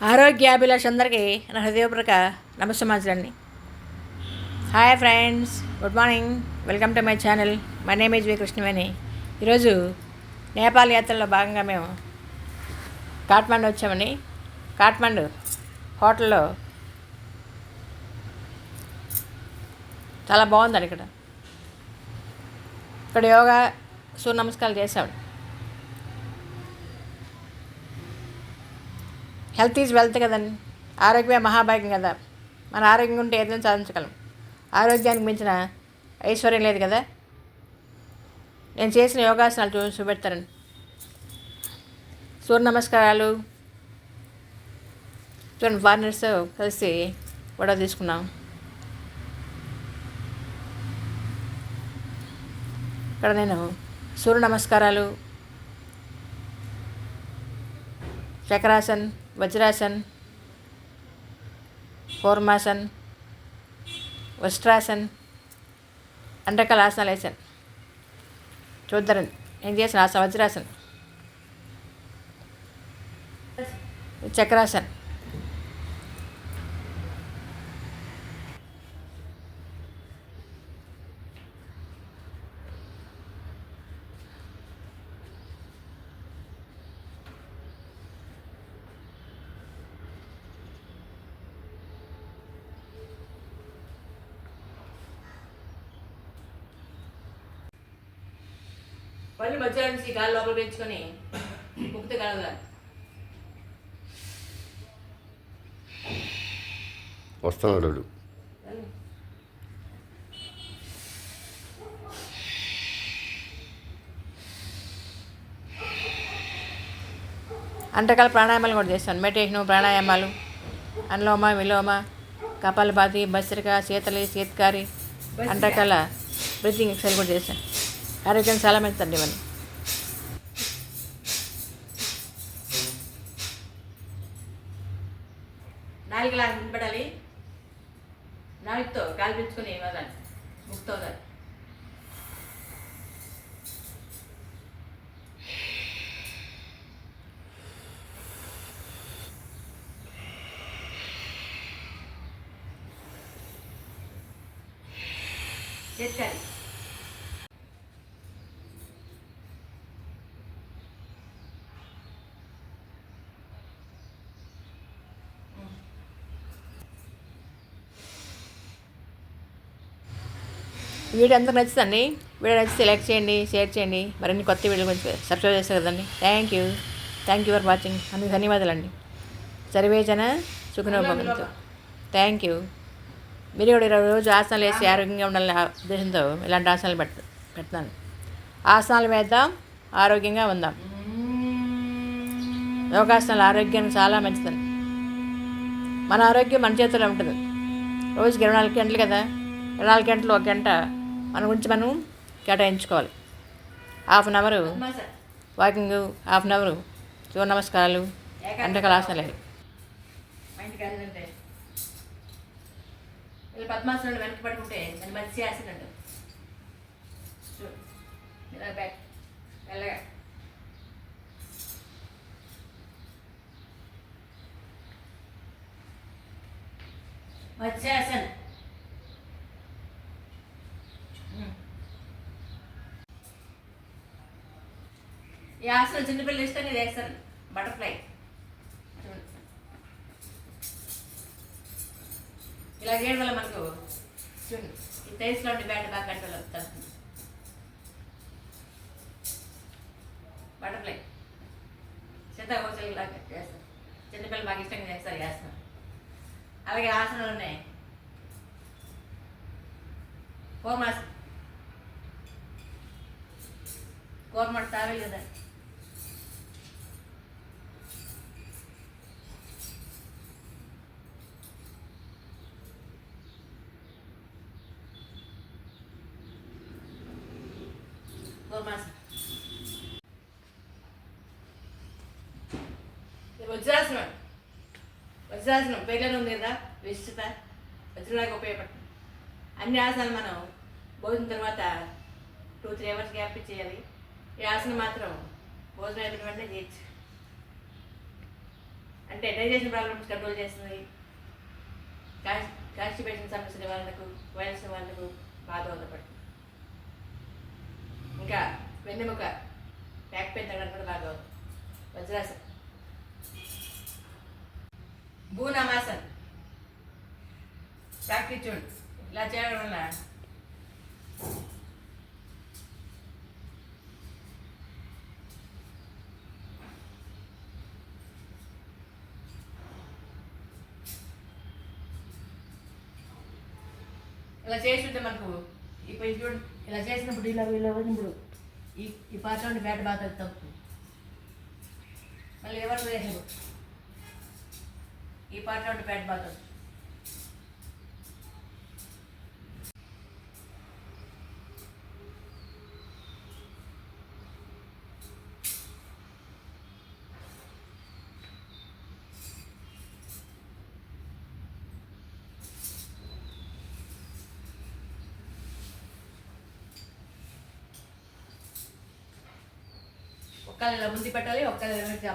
ఆరోగ్యాభిలాష్ అందరికీ నా హృదయపూర్వక నమస్సమాచారండి hi friends good morning welcome to my channel. My name is V Krishnaveni ఈరోజు నేపాల్ యాత్రలో భాగంగా మేము కాట్మండు వచ్చామని కాట్మండు హోటల్లో చాలా బాగుందండి ఇక్కడ. ఇక్కడ యోగా సూర్య నమస్కారాలు చేసాం హెల్త్ ఈజ్ వెల్త్ కదండి. ఆరోగ్యమే మహాభాగ్యం కదా. మన ఆరోగ్యం ఉంటే ఏదైనా సాధించగలం. ఆరోగ్యానికి మించిన ఐశ్వర్యం లేదు కదా. నేను చేసిన యోగాసనాలు చూ చూపెడతారండి సూర్య నమస్కారాలు. చూడండి ఫారినర్స్ కలిసి కూడా తీసుకున్నాం ఇక్కడ నేను సూర్య నమస్కారాలు. చక్రాసన్ వజ్రాసన్ ఫోర్మాసన్ వస్ట్రాసన్ అన్ని రకాల ఆసనాలు వేసాను చూద్దరండి ఏం చేసిన ఆసన వజ్రాసన్. చక్రాసన్. మళ్ళీ మధ్యలో నుంచి కాలు లోపల పెంచుకొని ముక్తి కలగాలి వస్తున్నాడు రకాల ప్రాణాయామాలు కూడా చేస్తాను. మెడిటేషన్ ప్రాణాయామాలు అనులోమ విలోమ కపాలపాతి భస్త్రిక శీతలి శీతకారి అన్ని రకాల బ్రీతింగ్ ఎక్సర్సైజ్ కూడా చేశాను ఆరోగ్యం చాలా మంచిదండి ఇవన్నీ. నాలుగు లాగా నిలబడాలి. నాలుగుతో కాల్పించుకొని వదాలి ముక్తో వదాలి చేస్తాను వీడియో అందరికి నచ్చుతుంది వీడియో నచ్చితే లైక్ చేయండి షేర్ చేయండి. మరిన్ని కొత్త వీడియో గురించి సబ్స్క్రైబ్ చేస్తారు కదండి. Thank you thank you for watching అందుకు ధన్యవాదాలండి. సర్వేజన సుఖనోభవంతు. థ్యాంక్ యూ మీరు కూడా ఇరవై రోజు ఆసనాలు వేసి ఆరోగ్యంగా ఉండాలని ఉద్దేశంతో ఇలాంటి ఆసనాలు పెడత పెడతాను. ఆసనాలు వేద్దాం ఆరోగ్యంగా ఉందాం. యోగాసనాలు ఆరోగ్యానికి చాలా మంచిదండి మన ఆరోగ్యం మన చేతిలో ఉంటుంది. రోజుకి ఇరవై నాలుగు గంటలు కదా. ఇరవై నాలుగు గంటలు ఒక గంట మన గురించి మనం కేటాయించుకోవాలి. Half an hour walking half an hour సూర్య నమస్కారాలు గంటకాల ఆసనాలు పద్మాసనంలో వెనక్కి పడుకుంటే దాన్ని మంచి ఆసనం అంటారు ఇలా బ్యాక్ వెళ్ళగా. మత్స్యాసన్ యాసలో చిన్నపిల్లలు ఇష్టంగా చేస్తారు బటర్ఫ్లై. ఇలా చేయడం వల్ల మనకు చూడండి ఈ టైస్లో ఉండి బ్యాట్ బాగా కంట్రోల్ అవుతుంది. బటర్ఫ్లై. సీతాకోచలు ఇలా చేస్తారు చిన్నపిల్లలు బాగా ఇష్టంగా చేస్తారు యాసనం. అలాగే ఆసనాలు ఉన్నాయి. కోర్మాస్ కోర్మట తావేలు కదా కోర్మాస్ వజ్రాసనం. వజ్రాసనం పేర్లను ఉంది కదా విశిష్టత వజ్రలాగా ఉపయోగపడుతుంది. అన్ని ఆసనాలు మనం భోజనం తర్వాత టూ త్రీ అవర్స్ గ్యాప్ చేయాలి ఈ ఆసనం మాత్రం భోజనం అయిపోయిన వెంటనే చేయొచ్చు. అంటే డైజెషన్ ప్రాబ్లమ్స్ కంట్రోల్ చేస్తుంది. కాన్స్టిపేషన్ సమస్యల వాళ్ళకు వైరస్ వాళ్ళకు బాగా దోహదపడుతుంది. ఇంకా వెన్నెముక బ్యాక్ పెయిన్ తగ్గడానికి కూడా బాగా అవుతుంది భూనమాసన్ ప్రాక్టీస్ చూడండి ఇలా చేయడం వల్ల ఇలా చేస్తుంటే మనకు ఇప్పుడు చూడు. ఇలా చేసినప్పుడు ఇలా ఇలా ఇప్పుడు. ఈ ఈ పాట బ్యాట్ బాగా తప్పు మళ్ళీ ఎవరు చేసినప్పుడు ఈ పాట రెండు బ్యాట్ బాగా ఒక్కళ్ళు ముందు పెట్టాలి ఒక్కళ్ళు వెనక్కి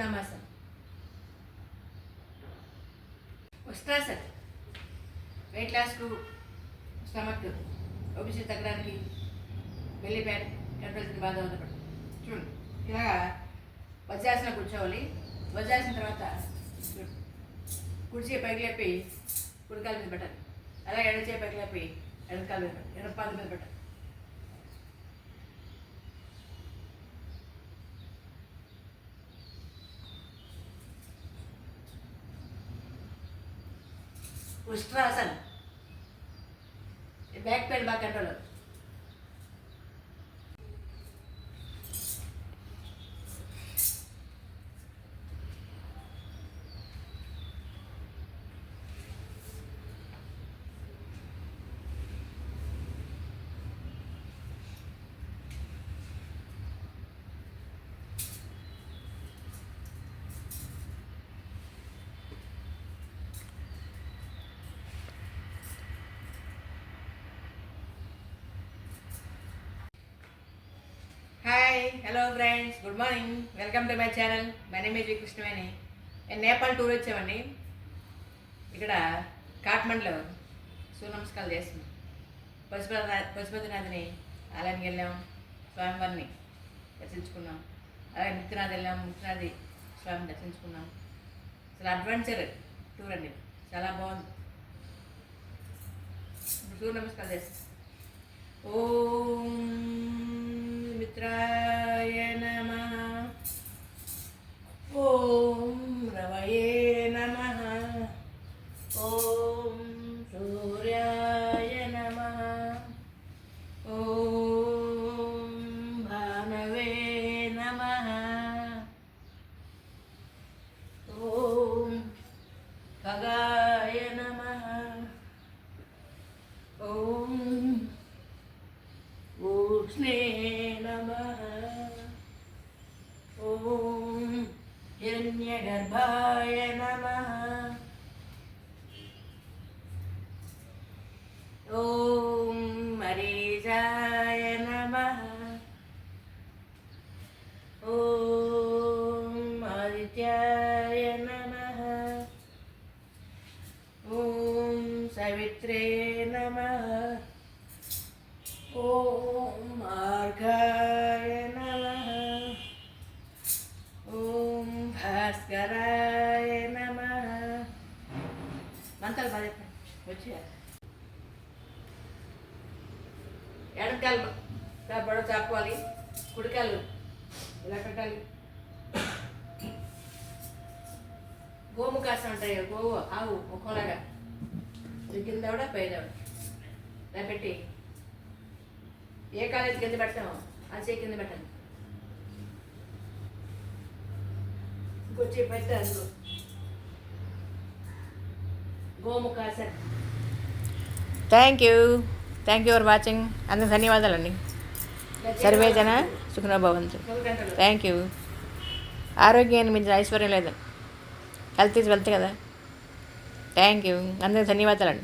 అనుకున్నామా సార్ వస్తా సార్ వెయిట్ లాస్కు స్టమక్ ఓబీసీ తగ్గడానికి వెళ్ళి ప్యాట్ కంట్రోల్ బాగా ఉందన్నమాట చూడండి ఇలాగా వజ్రాసన కూర్చోవాలి వజ్రాసిన తర్వాత కుర్చీ పైకి లేపి కుడికాల మీద పెట్టాలి అలాగే ఎడ పైకి లేపి ఎడకాల మీద పెట్టాలి ఎడపాద మీద పెట్టాలి ఉష్ట్రాసన్ బ్యాక్ పెయిన్ బాగా కంట్రోల్ అవుతుంది hi hello friends good morning welcome to my channel my name is Krishnaveni నేను నేపాల్ టూర్ వచ్చామండి. ఇక్కడ కాట్మండ్లో సూర్య చేస్తున్నాం. పశుపతి పశుపతినాథిని ఆలయానికి వెళ్ళాం స్వామివారిని దర్శించుకున్నాం. అలాగే ముక్తినాథ్ వెళ్ళాం ముక్తినాథి స్వామిని దర్శించుకున్నాం. అసలు అడ్వెంచర్ టూర్ అండి చాలా బాగుంది. సూర్య నమస్కారం చేస్తాం ఓం మిత్రాయ నమ ఓం రవయే నమ ఓం సూర్యాయ నమ ఓం భానవే నమ ఓం ఖగాయ నమ ఓం ఊష్ణే నమ ఓం హిరణ్యగర్భాయ నమ ఓం గోము కాస్త ఉంటాయి గోవు ఆవు ముఖంలాగా. ఇది కింద కూడా పైదవడ ఇలా పెట్టి. ఏ కాలేజీ కింద పెడతామో ఆ చేయి కింద పెట్టండి ఇంకొచ్చి పెట్ట అందులో Gomukhasan. Thank you thank you for watching అందుకు ధన్యవాదాలండి. సర్వేజన సుఖనోభవంతు. థ్యాంక్ యూ ఆరోగ్యాన్ని మించిన ఐశ్వర్యం లేదు. కలిసి వెళ్తే కదా. Thank you. అందరికి ధన్యవాదాలండి.